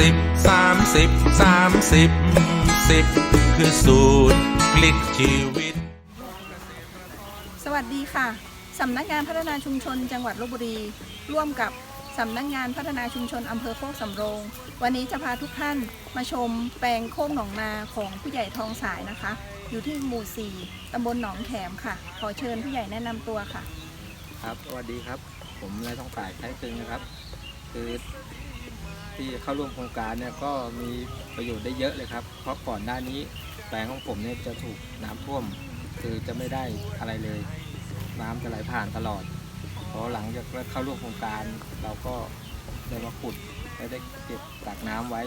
สิบสามสิบสิบคือสูตรพลิกชีวิต สวัสดีค่ะ สำนักงานพัฒนาชุมชนจังหวัดลบบุรี ร่วมกับสำนักงานพัฒนาชุมชนอำเภอโคกสำโรง วันนี้จะพาทุกท่านมาชมแปลงโคกหนองนาของผู้ใหญ่ทองสายนะคะ อยู่ที่หมู่ 4ตำบลหนองแขมค่ะ ขอเชิญผู้ใหญ่แนะนำตัวค่ะ ครับ สวัสดีครับ ผมนายทองสายไทยตึงนะครับ คือ ที่เข้าร่วมโครงการเนี่ยก็มีประโยชน์ได้เยอะเลยครับ เพราะก่อนหน้านี้แปลงของผมเนี่ยจะถูกน้ำท่วม คือจะไม่ได้อะไรเลย น้ำจะไหลผ่านตลอดพอหลังจากเข้าร่วมโครงการ เราก็ได้มาขุดและได้เก็บตักน้ำไว้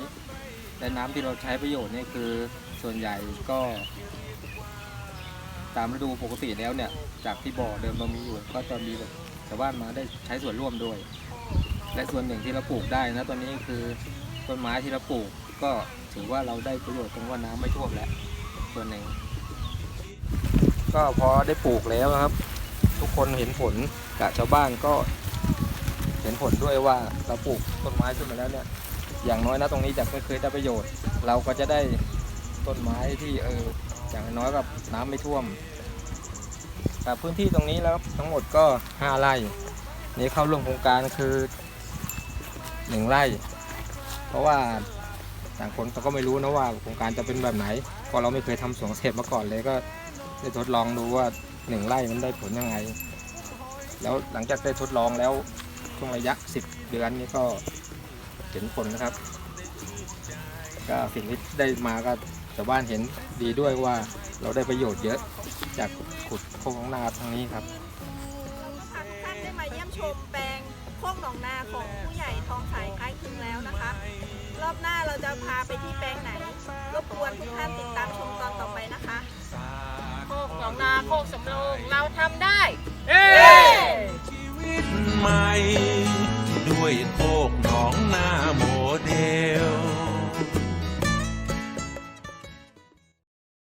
และน้ำที่เราใช้ประโยชน์เนี่ยคือส่วนใหญ่ก็ ตามฤดูปกติแล้วเนี่ย จากที่บ่อเดิมเรามีอยู่ก็จะมีแบบชาวบ้านมาได้ใช้ส่วนร่วมด้วย และส่วนหนึ่งที่เราปลูกได้นะตอนนี้คือต้นไม้ที่เราปลูกก็ถือว่าเราได้ประโยชน์ตรงว่าน้ำไม่ท่วมแล้วส่วนหนึ่ง ก็พอได้ปลูกแล้วครับ ทุกคนเห็นผลกับชาวบ้านก็เห็นผลด้วยว่าเราปลูกต้นไม้ขึ้นมาแล้วเนี่ย อย่างน้อยนะตรงนี้จากไม่เคยได้ประโยชน์ เราก็จะได้ต้นไม้ที่เอออย่างน้อยกับน้ำไม่ท่วมแต่พื้นที่ตรงนี้แล้วทั้งหมดก็ 5 ไร่นี่เข้าร่วมโครงการคือ 1ไร่ เพราะว่าต่างคนเขาก็ไม่รู้นะว่าโครงการจะเป็นแบบไหนเพราะเราไม่เคยทำสวนเกษตรมาก่อนเลยก็ได้ทดลองดูว่า1ไร่มันได้ผลยังไง แล้วหลังจากได้ทดลองแล้วช่วงระยะ 10 เดือนนี้ก็เห็นผลนะครับ ก็สิ่งที่ได้มาก็ชาวบ้านเห็นดีด้วยว่าเราได้ประโยชน์เยอะจากขุดโคกของนาทางนี้ครับพางท่านได้มาเยี่ยมชมแปลง องนาของผู้ใหญ่ทองสายคล้ายคลึงแล้วนะคะ รอบหน้าเราจะพาไปที่แปลงไหน รบกวนทุกท่านติดตามชมตอนต่อไปนะคะโคกหนองนาโคกสำโรงเราทำได้ชีวิตใหม่ด้วยโค